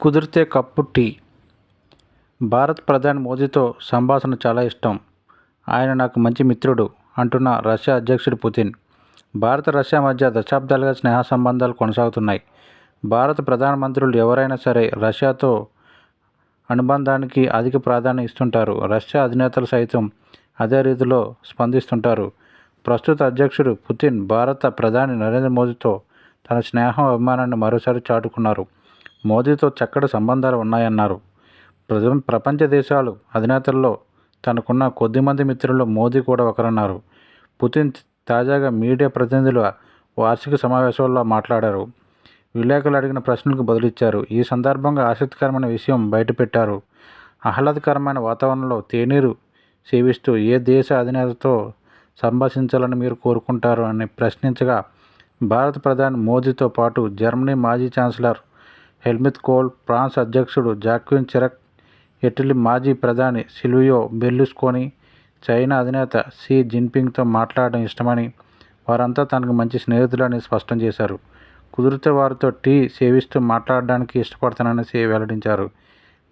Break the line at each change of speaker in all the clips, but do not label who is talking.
కుదిరితే cup tea. Bharat ప్రధాని మోదీతో సంభాషణ చాలా ఇష్టం. ఆయన నాకు మంచి మిత్రుడు అంటున్న రష్యా అధ్యక్షుడు పుతిన్. భారత రష్యా మధ్య దశాబ్దాలుగా స్నేహ సంబంధాలు కొనసాగుతున్నాయి. భారత ప్రధానమంత్రులు ఎవరైనా సరే రష్యాతో అనుబంధానికి అధిక ప్రాధాన్యం ఇస్తుంటారు. రష్యా అధినేతలు సైతం అదే రీతిలో స్పందిస్తుంటారు. ప్రస్తుత అధ్యక్షుడు పుతిన్ భారత ప్రధాని నరేంద్ర మోదీతో తన స్నేహం అభిమానాన్ని మరోసారి చాటుకున్నారు. మోదీతో చక్కటి సంబంధాలు ఉన్నాయన్నారు. ప్రజ ప్రపంచ దేశాలు అధినేతల్లో తనకున్న కొద్దిమంది మిత్రుల్లో మోదీ కూడా ఒకరన్నారు. పుతిన్ తాజాగా మీడియా ప్రతినిధుల వార్షిక సమావేశంలో మాట్లాడారు. విలేకరులు అడిగిన ప్రశ్నలకు బదులిచ్చారు. ఈ సందర్భంగా ఆసక్తికరమైన విషయం బయటపెట్టారు. ఆహ్లాదకరమైన వాతావరణంలో తేనీరు సేవిస్తూ ఏ దేశ అధినేతతో సంభాషించాలని మీరు కోరుకుంటారు అని ప్రశ్నించగా భారత ప్రధాని మోదీతో పాటు జర్మనీ మాజీ ఛాన్సలర్ హెల్మిత్ కోల్ ఫ్రాన్స్ అధ్యక్షుడు జాక్విన్ చిరక్ ఇటలీ మాజీ ప్రధాని సిల్వియో బెర్లుస్కోని చైనా అధినేత షీ జిన్పింగ్తో మాట్లాడడం ఇష్టమని వారంతా తనకు మంచి స్నేహితులని స్పష్టం చేశారు. కుదిరితే వారితో టీ సేవిస్తూ మాట్లాడడానికి ఇష్టపడతానని వెల్లడించారు.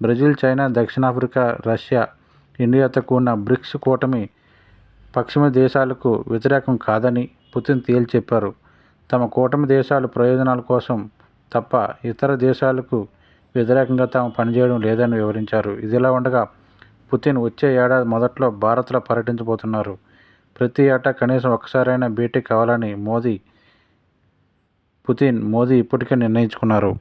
బ్రెజిల్ చైనా దక్షిణాఫ్రికా రష్యా ఇండియాతో కూడిన బ్రిక్స్ కూటమి పశ్చిమ దేశాలకు వ్యతిరేకం కాదని పుతిన్ తేల్చి చెప్పారు. తమ కూటమి దేశాలు ప్రయోజనాల కోసం తప్ప ఇతర దేశాలకు వ్యతిరేకంగా తాము పనిచేయడం లేదని వివరించారు. ఇదిలా ఉండగా పుతిన్ వచ్చే ఏడాది మొదట్లో భారత్లో పర్యటించబోతున్నారు. ప్రతి ఏటా కనీసం ఒక్కసారైనా భేటీ కావాలని మోదీ పుతిన్ మోదీ ఇప్పటికే నిర్ణయించుకున్నారు.